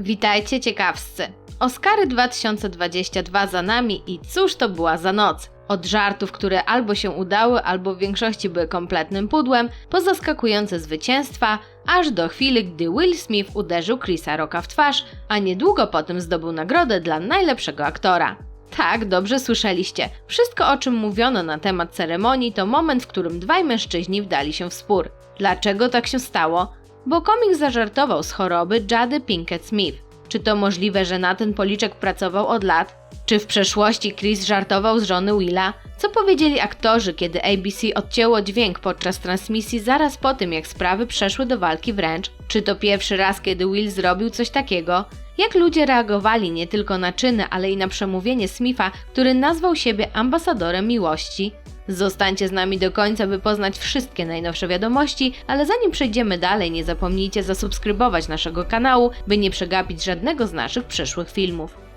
Witajcie ciekawscy. Oscary 2022 za nami i cóż to była za noc? Od żartów, które albo się udały, albo w większości były kompletnym pudłem, po zaskakujące zwycięstwa, aż do chwili, gdy Will Smith uderzył Chrisa Rocka w twarz, a niedługo potem zdobył nagrodę dla najlepszego aktora. Tak, dobrze słyszeliście. Wszystko, o czym mówiono na temat ceremonii, to moment, w którym dwaj mężczyźni wdali się w spór. Dlaczego tak się stało? Bo komik zażartował z choroby Jady Pinkett Smith. Czy to możliwe, że na ten policzek pracował od lat? Czy w przeszłości Chris żartował z żony Willa? Co powiedzieli aktorzy, kiedy ABC odcięło dźwięk podczas transmisji zaraz po tym, jak sprawy przeszły do walki wręcz? Czy to pierwszy raz, kiedy Will zrobił coś takiego? Jak ludzie reagowali nie tylko na czyny, ale i na przemówienie Smitha, który nazwał siebie ambasadorem miłości? Zostańcie z nami do końca, by poznać wszystkie najnowsze wiadomości, ale zanim przejdziemy dalej, nie zapomnijcie zasubskrybować naszego kanału, by nie przegapić żadnego z naszych przyszłych filmów.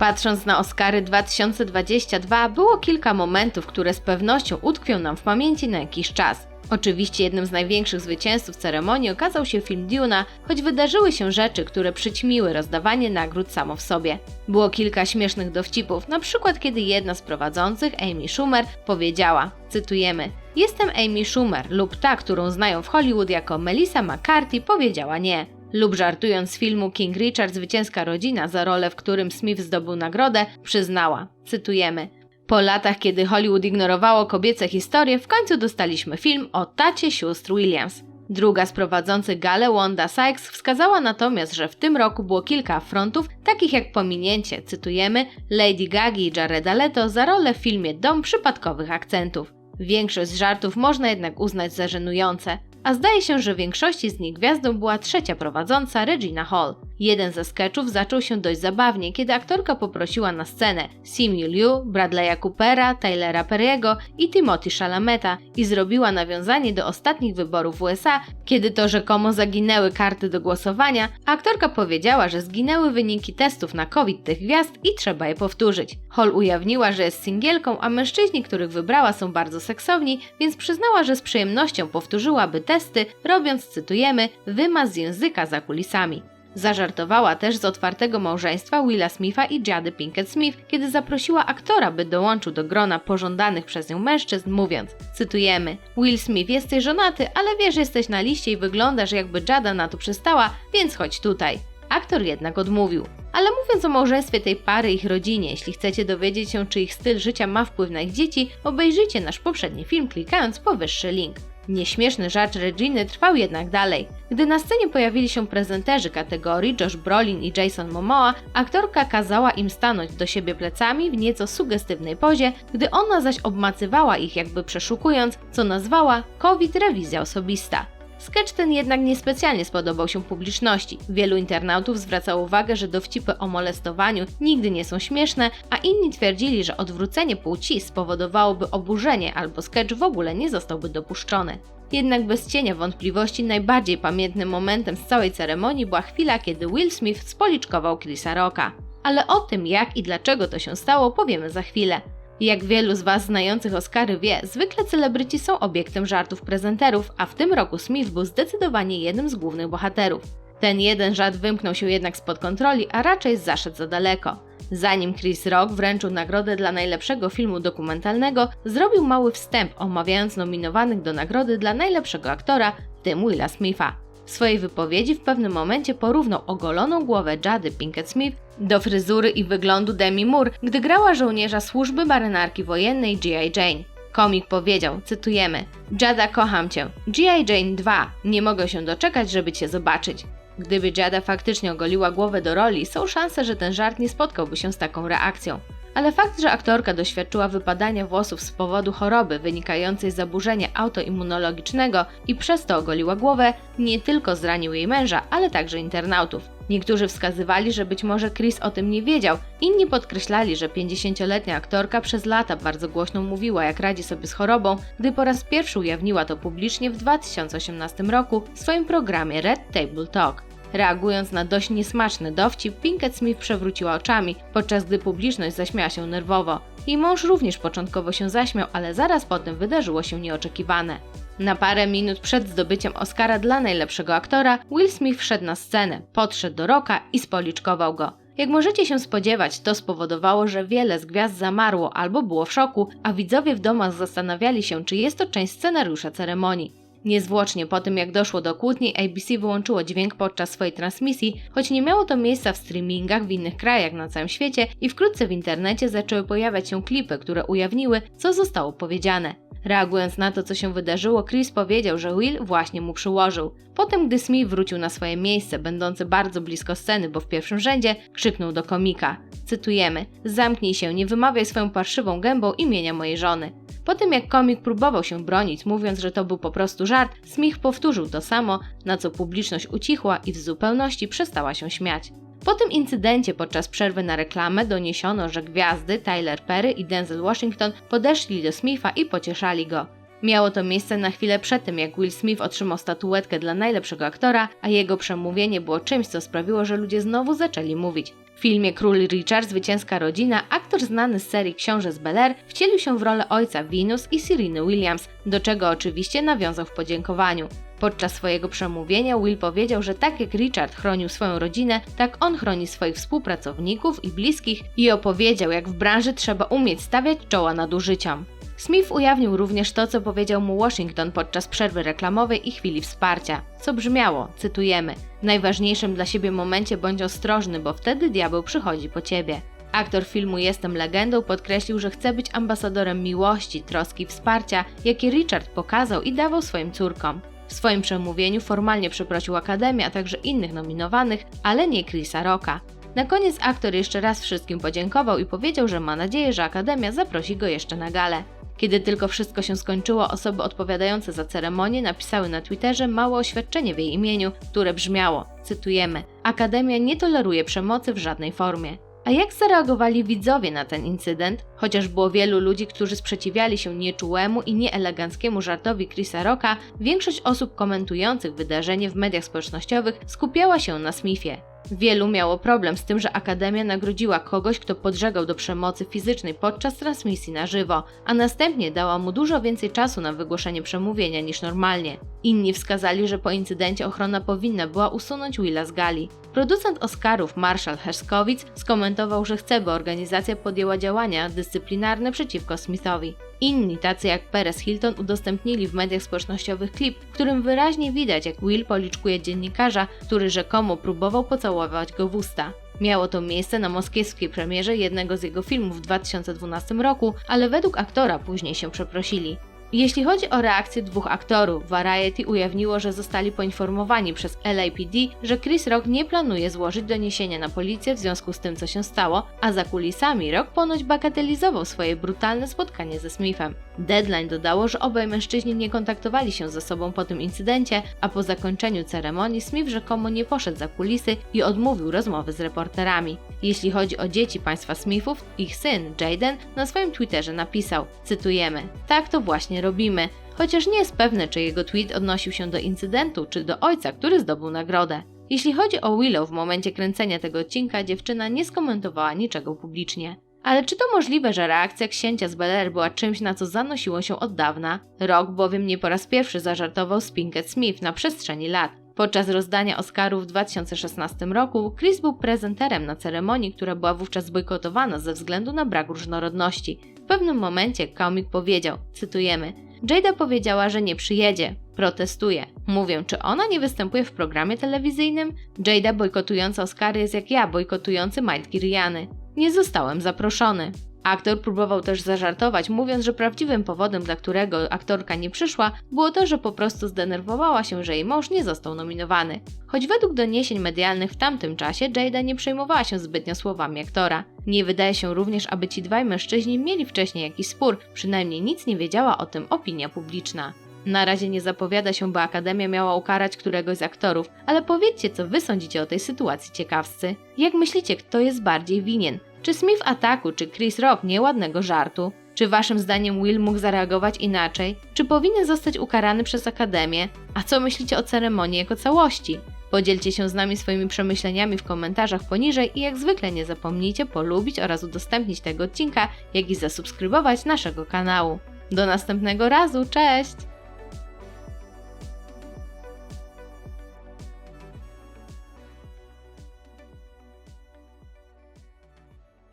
Patrząc na Oscary 2022, było kilka momentów, które z pewnością utkwią nam w pamięci na jakiś czas. Oczywiście jednym z największych zwycięzców ceremonii okazał się film Duna, choć wydarzyły się rzeczy, które przyćmiły rozdawanie nagród samo w sobie. Było kilka śmiesznych dowcipów, na przykład kiedy jedna z prowadzących, Amy Schumer, powiedziała, cytujemy, Jestem Amy Schumer lub ta, którą znają w Hollywood jako Melissa McCarthy, powiedziała nie. Lub żartując z filmu King Richard Zwycięska Rodzina za rolę, w którym Smith zdobył nagrodę, przyznała, cytujemy, po latach, kiedy Hollywood ignorowało kobiece historie, w końcu dostaliśmy film o tacie sióstr Williams. Druga z prowadzących galę, Wanda Sykes, wskazała natomiast, że w tym roku było kilka afrontów, takich jak pominięcie, cytujemy, Lady Gagi i Jareda Leto za rolę w filmie Dom przypadkowych akcentów. Większość z żartów można jednak uznać za żenujące a zdaje się, że w większości z nich gwiazdą była trzecia prowadząca Regina Hall. Jeden ze sketchów zaczął się dość zabawnie, kiedy aktorka poprosiła na scenę Simu Liu, Bradley'a Coopera, Tylera Perry'ego i Timothy Chalameta i zrobiła nawiązanie do ostatnich wyborów w USA, kiedy to rzekomo zaginęły karty do głosowania, aktorka powiedziała, że zginęły wyniki testów na COVID tych gwiazd i trzeba je powtórzyć. Hall ujawniła, że jest singielką, a mężczyźni, których wybrała są bardzo seksowni, więc przyznała, że z przyjemnością powtórzyłaby testy, robiąc, cytujemy, wymaz z języka za kulisami. Zażartowała też z otwartego małżeństwa Willa Smitha i Jady Pinkett Smith, kiedy zaprosiła aktora, by dołączył do grona pożądanych przez nią mężczyzn, mówiąc, cytujemy, Will Smith, jesteś żonaty, ale wiesz, jesteś na liście i wyglądasz jakby Jada na to przystała, więc chodź tutaj. Aktor jednak odmówił. Ale mówiąc o małżeństwie tej pary i ich rodzinie, jeśli chcecie dowiedzieć się, czy ich styl życia ma wpływ na ich dzieci, obejrzyjcie nasz poprzedni film klikając powyższy link. Nieśmieszny żart Reginy trwał jednak dalej. Gdy na scenie pojawili się prezenterzy kategorii Josh Brolin i Jason Momoa, aktorka kazała im stanąć do siebie plecami w nieco sugestywnej pozie, gdy ona zaś obmacywała ich jakby przeszukując, co nazwała COVID rewizja osobista. Sketch ten jednak niespecjalnie spodobał się publiczności. Wielu internautów zwracało uwagę, że dowcipy o molestowaniu nigdy nie są śmieszne, a inni twierdzili, że odwrócenie płci spowodowałoby oburzenie albo sketch w ogóle nie zostałby dopuszczony. Jednak bez cienia wątpliwości najbardziej pamiętnym momentem z całej ceremonii była chwila, kiedy Will Smith spoliczkował Chrisa Rocka. Ale o tym jak i dlaczego to się stało powiemy za chwilę. Jak wielu z Was znających Oscary wie, zwykle celebryci są obiektem żartów prezenterów, a w tym roku Smith był zdecydowanie jednym z głównych bohaterów. Ten jeden żart wymknął się jednak spod kontroli, a raczej zaszedł za daleko. Zanim Chris Rock wręczył nagrodę dla najlepszego filmu dokumentalnego, zrobił mały wstęp omawiając nominowanych do nagrody dla najlepszego aktora, w tym Willa Smitha. W swojej wypowiedzi w pewnym momencie porównał ogoloną głowę Jady Pinkett Smith do fryzury i wyglądu Demi Moore, gdy grała żołnierza służby marynarki wojennej G.I. Jane. Komik powiedział, cytujemy, Jada kocham cię, G.I. Jane 2, nie mogę się doczekać, żeby cię zobaczyć. Gdyby Jada faktycznie ogoliła głowę do roli, są szanse, że ten żart nie spotkałby się z taką reakcją. Ale fakt, że aktorka doświadczyła wypadania włosów z powodu choroby wynikającej z zaburzenia autoimmunologicznego i przez to ogoliła głowę, nie tylko zranił jej męża, ale także internautów. Niektórzy wskazywali, że być może Chris o tym nie wiedział, inni podkreślali, że 50-letnia aktorka przez lata bardzo głośno mówiła, jak radzi sobie z chorobą, gdy po raz pierwszy ujawniła to publicznie w 2018 roku w swoim programie Red Table Talk. Reagując na dość niesmaczny dowcip, Pinkett Smith przewróciła oczami, podczas gdy publiczność zaśmiała się nerwowo. Jej mąż również początkowo się zaśmiał, ale zaraz potem wydarzyło się nieoczekiwane. Na parę minut przed zdobyciem Oscara dla najlepszego aktora, Will Smith wszedł na scenę, podszedł do Rocka i spoliczkował go. Jak możecie się spodziewać, to spowodowało, że wiele z gwiazd zamarło albo było w szoku, a widzowie w domach zastanawiali się, czy jest to część scenariusza ceremonii. Niezwłocznie po tym, jak doszło do kłótni, ABC wyłączyło dźwięk podczas swojej transmisji, choć nie miało to miejsca w streamingach w innych krajach na całym świecie i wkrótce w internecie zaczęły pojawiać się klipy, które ujawniły, co zostało powiedziane. Reagując na to, co się wydarzyło, Chris powiedział, że Will właśnie mu przyłożył. Potem, gdy Smith wrócił na swoje miejsce, będące bardzo blisko sceny, bo w pierwszym rzędzie, krzyknął do komika. Cytujemy: Zamknij się, nie wymawiaj swoją parszywą gębą imienia mojej żony. Po tym jak komik próbował się bronić, mówiąc, że to był po prostu żart, Smith powtórzył to samo, na co publiczność ucichła i w zupełności przestała się śmiać. Po tym incydencie podczas przerwy na reklamę doniesiono, że gwiazdy Tyler Perry i Denzel Washington podeszli do Smitha i pocieszali go. Miało to miejsce na chwilę przed tym, jak Will Smith otrzymał statuetkę dla najlepszego aktora, a jego przemówienie było czymś, co sprawiło, że ludzie znowu zaczęli mówić. W filmie Król Richard, Zwycięska Rodzina, aktor znany z serii Książę z Bel Air wcielił się w rolę ojca Venus i Sereny Williams, do czego oczywiście nawiązał w podziękowaniu. Podczas swojego przemówienia Will powiedział, że tak jak Richard chronił swoją rodzinę, tak on chroni swoich współpracowników i bliskich i opowiedział, jak w branży trzeba umieć stawiać czoła nadużyciom. Smith ujawnił również to, co powiedział mu Washington podczas przerwy reklamowej i chwili wsparcia, co brzmiało, cytujemy: W najważniejszym dla siebie momencie bądź ostrożny, bo wtedy diabeł przychodzi po ciebie. Aktor filmu Jestem legendą podkreślił, że chce być ambasadorem miłości, troski i wsparcia, jakie Richard pokazał i dawał swoim córkom. W swoim przemówieniu formalnie przeprosił Akademię, a także innych nominowanych, ale nie Chrisa Rocka. Na koniec aktor jeszcze raz wszystkim podziękował i powiedział, że ma nadzieję, że Akademia zaprosi go jeszcze na galę. Kiedy tylko wszystko się skończyło, osoby odpowiadające za ceremonię napisały na Twitterze małe oświadczenie w jej imieniu, które brzmiało, cytujemy, Akademia nie toleruje przemocy w żadnej formie. A jak zareagowali widzowie na ten incydent? Chociaż było wielu ludzi, którzy sprzeciwiali się nieczułemu i nieeleganckiemu żartowi Chrisa Rocka, większość osób komentujących wydarzenie w mediach społecznościowych skupiała się na Smithie. Wielu miało problem z tym, że Akademia nagrodziła kogoś, kto podżegał do przemocy fizycznej podczas transmisji na żywo, a następnie dała mu dużo więcej czasu na wygłoszenie przemówienia niż normalnie. Inni wskazali, że po incydencie ochrona powinna była usunąć Willa z gali. Producent Oscarów Marshall Herskowicz skomentował, że chce, by organizacja podjęła działania dyscyplinarne przeciwko Smithowi. Inni, tacy jak Perez Hilton, udostępnili w mediach społecznościowych klip, w którym wyraźnie widać, jak Will policzkuje dziennikarza, który rzekomo próbował pocałować go w usta. Miało to miejsce na moskiewskiej premierze jednego z jego filmów w 2012 roku, ale według aktora później się przeprosili. Jeśli chodzi o reakcję dwóch aktorów, Variety ujawniło, że zostali poinformowani przez LAPD, że Chris Rock nie planuje złożyć doniesienia na policję w związku z tym, co się stało, a za kulisami Rock ponoć bagatelizował swoje brutalne spotkanie ze Smithem. Deadline dodało, że obaj mężczyźni nie kontaktowali się ze sobą po tym incydencie, a po zakończeniu ceremonii Smith rzekomo nie poszedł za kulisy i odmówił rozmowy z reporterami. Jeśli chodzi o dzieci państwa Smithów, ich syn, Jaden, na swoim Twitterze napisał, cytujemy, tak to właśnie robimy, chociaż nie jest pewne, czy jego tweet odnosił się do incydentu, czy do ojca, który zdobył nagrodę. Jeśli chodzi o Willow, w momencie kręcenia tego odcinka dziewczyna nie skomentowała niczego publicznie. Ale czy to możliwe, że reakcja księcia z Bel była czymś, na co zanosiło się od dawna? Rock bowiem nie po raz pierwszy zażartował z Pinkett Smith na przestrzeni lat. Podczas rozdania Oscarów w 2016 roku Chris był prezenterem na ceremonii, która była wówczas zbojkotowana ze względu na brak różnorodności. W pewnym momencie komik powiedział, cytujemy, Jada powiedziała, że nie przyjedzie. Protestuje. Mówię, czy ona nie występuje w programie telewizyjnym? Jada bojkotująca Oscary jest jak ja bojkotujący majtki Riany. Nie zostałem zaproszony. Aktor próbował też zażartować, mówiąc, że prawdziwym powodem, dla którego aktorka nie przyszła, było to, że po prostu zdenerwowała się, że jej mąż nie został nominowany. Choć według doniesień medialnych w tamtym czasie Jada nie przejmowała się zbytnio słowami aktora. Nie wydaje się również, aby ci dwaj mężczyźni mieli wcześniej jakiś spór, przynajmniej nic nie wiedziała o tym opinia publiczna. Na razie nie zapowiada się, by Akademia miała ukarać któregoś z aktorów, ale powiedzcie, co wy sądzicie o tej sytuacji ciekawscy. Jak myślicie, kto jest bardziej winien? Czy Smith ataku, czy Chris Rock nieładnego żartu? Czy waszym zdaniem Will mógł zareagować inaczej? Czy powinien zostać ukarany przez Akademię? A co myślicie o ceremonii jako całości? Podzielcie się z nami swoimi przemyśleniami w komentarzach poniżej i jak zwykle nie zapomnijcie polubić oraz udostępnić tego odcinka, jak i zasubskrybować naszego kanału. Do następnego razu, cześć!